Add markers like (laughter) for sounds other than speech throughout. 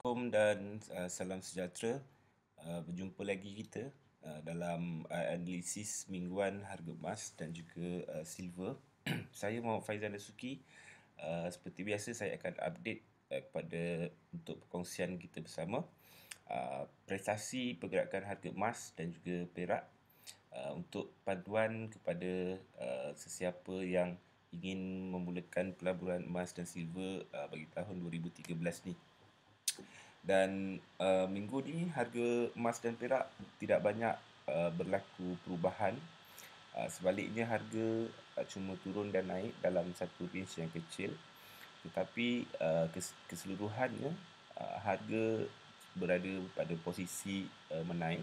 Assalamualaikum dan uh, salam sejahtera. Uh, berjumpa lagi kita uh, dalam uh, analisis mingguan harga emas dan juga uh, silver. (clears throat) saya Muhammad Faizal Dasuki. Uh, seperti biasa saya akan update uh, kepada untuk perkongsian kita bersama uh, prestasi pergerakan harga emas dan juga perak uh, untuk panduan kepada uh, sesiapa yang ingin memulakan pelaburan emas dan silver uh, bagi tahun 2013 ni dan uh, minggu ni harga emas dan perak tidak banyak uh, berlaku perubahan. Uh, sebaliknya harga uh, cuma turun dan naik dalam satu range yang kecil. Tetapi uh, keseluruhannya uh, harga berada pada posisi uh, menaik.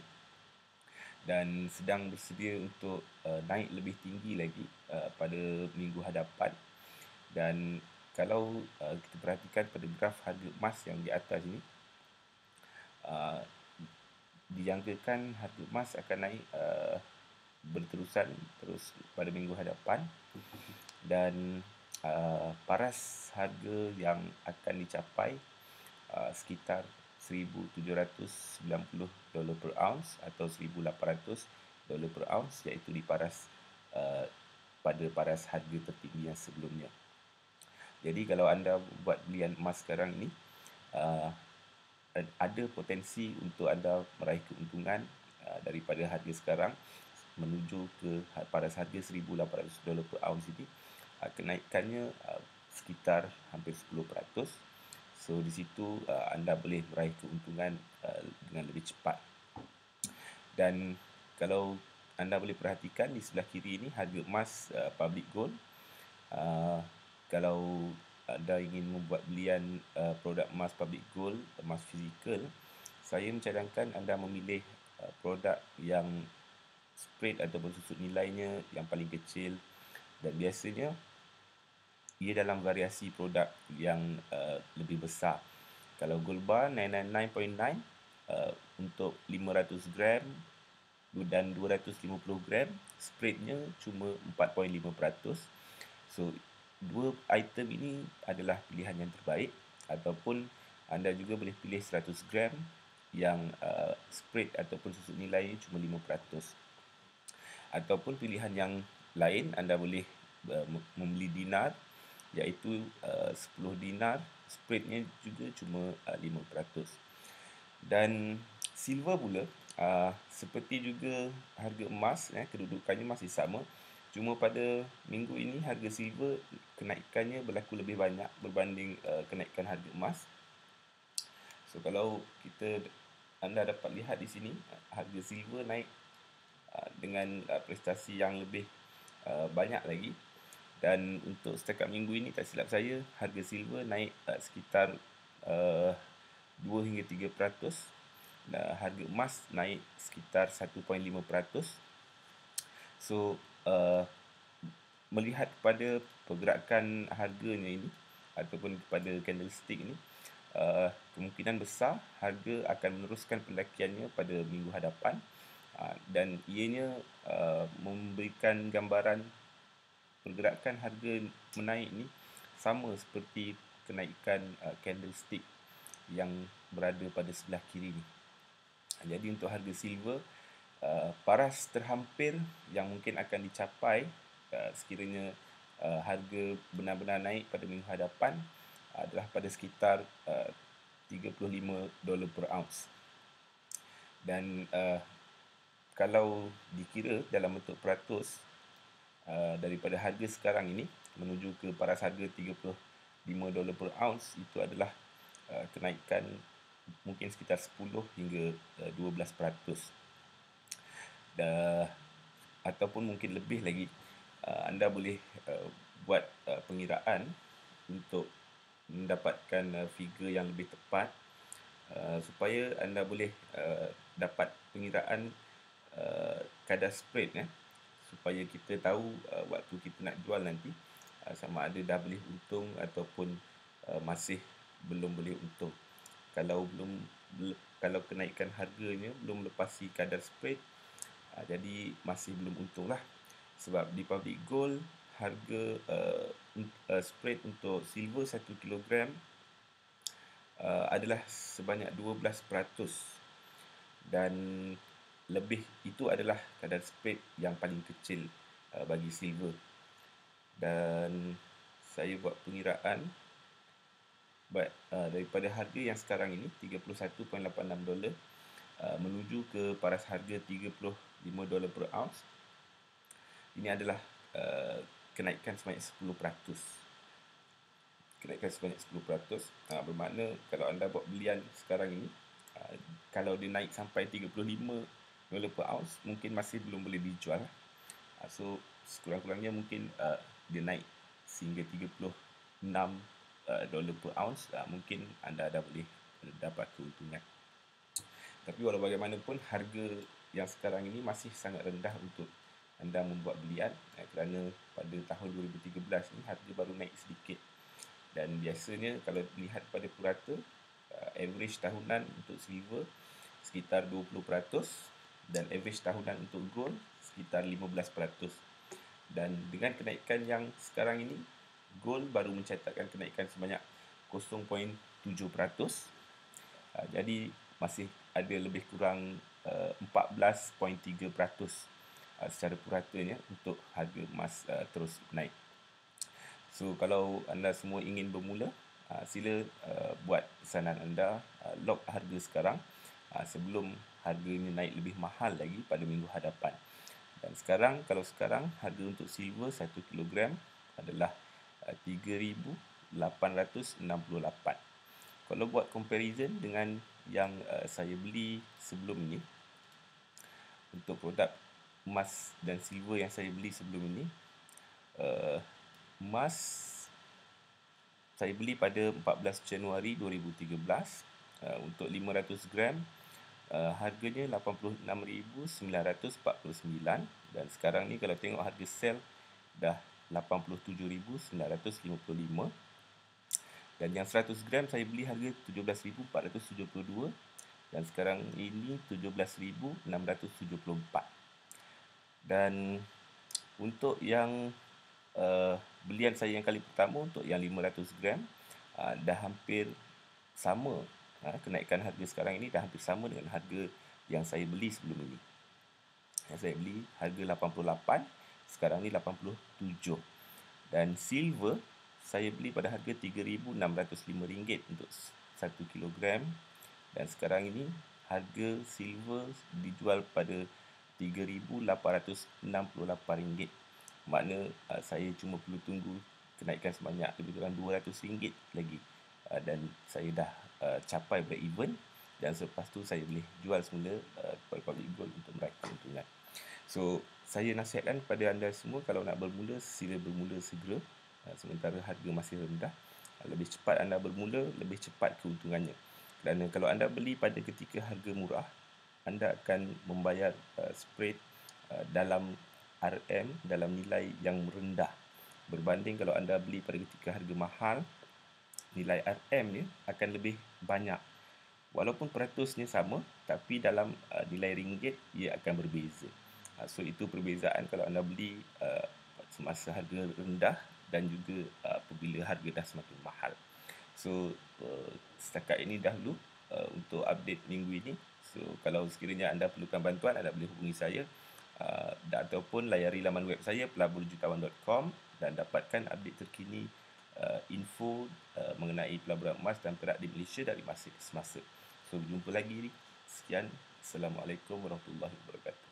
Dan sedang bersedia untuk uh, naik lebih tinggi lagi uh, pada minggu hadapan. Dan kalau uh, kita perhatikan pada graf harga emas yang di atas ini uh, dijangkakan harga emas akan naik uh, berterusan terus pada minggu hadapan dan uh, paras harga yang akan dicapai uh, sekitar 1790 dolar per ounce atau 1800 dolar per ounce iaitu di paras uh, pada paras harga tertinggi yang sebelumnya. Jadi kalau anda buat belian emas sekarang ini uh, ada potensi untuk anda meraih keuntungan uh, daripada harga sekarang menuju ke ha-, pada harga 1800 dolar per ounce ini uh, kenaikannya uh, sekitar hampir 10%. So di situ anda boleh meraih keuntungan dengan lebih cepat. Dan kalau anda boleh perhatikan di sebelah kiri ini harga emas public gold kalau anda ingin membuat belian uh, produk emas public gold, emas fizikal, saya mencadangkan anda memilih uh, produk yang spread ataupun susut nilainya yang paling kecil dan biasanya ia dalam variasi produk yang uh, lebih besar. Kalau gold bar 999.9 uh, untuk 500 gram dan 250 gram, spreadnya cuma 4.5%. So dua item ini adalah pilihan yang terbaik. Ataupun anda juga boleh pilih 100 gram yang uh, spread ataupun susut nilai cuma 5% ataupun pilihan yang lain anda boleh uh, membeli dinar iaitu uh, 10 dinar spreadnya juga cuma uh, 5% dan silver pula uh, seperti juga harga emas eh, kedudukannya masih sama Cuma pada minggu ini harga silver kenaikannya berlaku lebih banyak berbanding uh, kenaikan harga emas. So kalau kita anda dapat lihat di sini harga silver naik uh, dengan uh, prestasi yang lebih uh, banyak lagi dan untuk setakat minggu ini tak silap saya harga silver naik uh, sekitar uh, 2 hingga 3% dan harga emas naik sekitar 1.5%. So uh, melihat kepada pergerakan harganya ini ataupun kepada candlestick ini uh, kemungkinan besar harga akan meneruskan pendakiannya pada minggu hadapan uh, dan ianya uh, memberikan gambaran pergerakan harga menaik ini sama seperti kenaikan uh, candlestick yang berada pada sebelah kiri ini. Jadi untuk harga silver Uh, paras terhampir yang mungkin akan dicapai uh, sekiranya uh, harga benar-benar naik pada minggu hadapan uh, adalah pada sekitar uh, 35 dolar per ounce. Dan uh, kalau dikira dalam bentuk peratus uh, daripada harga sekarang ini menuju ke paras harga 35 dolar per ounce itu adalah uh, kenaikan mungkin sekitar 10 hingga uh, 12 peratus uh, ataupun mungkin lebih lagi uh, anda boleh uh, buat uh, pengiraan untuk mendapatkan uh, figure yang lebih tepat uh, supaya anda boleh uh, dapat pengiraan uh, kadar spread ya supaya kita tahu uh, waktu kita nak jual nanti uh, sama ada dah boleh untung ataupun uh, masih belum boleh untung. Kalau belum kalau kenaikan harganya belum lepasi kadar spread uh, jadi masih belum untung lah sebab di public gold harga uh, uh, spread untuk silver 1 kg uh, adalah sebanyak 12% dan lebih itu adalah kadar spread yang paling kecil uh, bagi silver. Dan saya buat pengiraan but, uh, daripada harga yang sekarang ini 31.86 dolar uh, menuju ke paras harga 35 dolar per ounce. Ini adalah uh, kenaikan sebanyak 10% kenaikan sebanyak 10% uh, bermakna kalau anda buat belian sekarang ini uh, kalau dia naik sampai 35 dolar per ounce mungkin masih belum boleh dijual uh, so sekurang-kurangnya mungkin uh, dia naik sehingga 36 uh, dolar per ounce mungkin anda dah boleh dapat keuntungan. Tapi walau bagaimanapun harga yang sekarang ini masih sangat rendah untuk anda membuat belian eh, kerana pada tahun 2013 ni harga baru naik sedikit. Dan biasanya kalau lihat pada purata uh, average tahunan untuk silver sekitar 20% dan average tahunan untuk gold sekitar 15% dan dengan kenaikan yang sekarang ini gold baru mencatatkan kenaikan sebanyak 0.7% uh, jadi masih ada lebih kurang uh, 14.3% uh, secara puratanya untuk harga emas uh, terus naik. So kalau anda semua ingin bermula, uh, sila uh, buat pesanan anda uh, lock harga sekarang uh, sebelum harganya naik lebih mahal lagi pada minggu hadapan. Dan sekarang kalau sekarang harga untuk silver 1 kg adalah uh, 3868. Kalau buat comparison dengan yang uh, saya beli sebelum ini untuk produk emas dan silver yang saya beli sebelum ini. Uh, emas saya beli pada 14 Januari 2013 uh, untuk 500 gram. Uh, harganya 86,949 dan sekarang ni kalau tengok harga sell dah 87,955 dan yang 100 gram saya beli harga 17,472 dan sekarang ini 17,674 dan untuk yang uh, belian saya yang kali pertama untuk yang 500 gram uh, dah hampir sama. Uh, kenaikan harga sekarang ini dah hampir sama dengan harga yang saya beli sebelum ini. Yang saya beli harga 88 sekarang ni 87 dan silver saya beli pada harga RM3,605 untuk 1 kilogram dan sekarang ini harga silver dijual pada RM3,868. Makna uh, saya cuma perlu tunggu kenaikan sebanyak lebih kurang RM200 lagi. Uh, dan saya dah uh, capai break even dan selepas tu saya boleh jual semula uh, kepada public gold untuk meraih keuntungan. So, saya nasihatkan kepada anda semua kalau nak bermula, sila bermula segera. Uh, sementara harga masih rendah. Uh, lebih cepat anda bermula, lebih cepat keuntungannya. Kerana kalau anda beli pada ketika harga murah, anda akan membayar uh, spread uh, dalam RM dalam nilai yang rendah. Berbanding kalau anda beli pada ketika harga mahal nilai RM ni akan lebih banyak. Walaupun peratusnya sama tapi dalam uh, nilai ringgit ia akan berbeza. Uh, so itu perbezaan kalau anda beli uh, semasa harga rendah dan juga uh, apabila harga dah semakin mahal so uh, setakat ini dahulu uh, untuk update minggu ini So kalau sekiranya anda perlukan bantuan anda boleh hubungi saya uh, ataupun layari laman web saya pelaburjutawan.com dan dapatkan update terkini uh, info uh, mengenai pelaburan emas dan perak di Malaysia dari masa ke semasa. So jumpa lagi. Sekian. Assalamualaikum warahmatullahi wabarakatuh.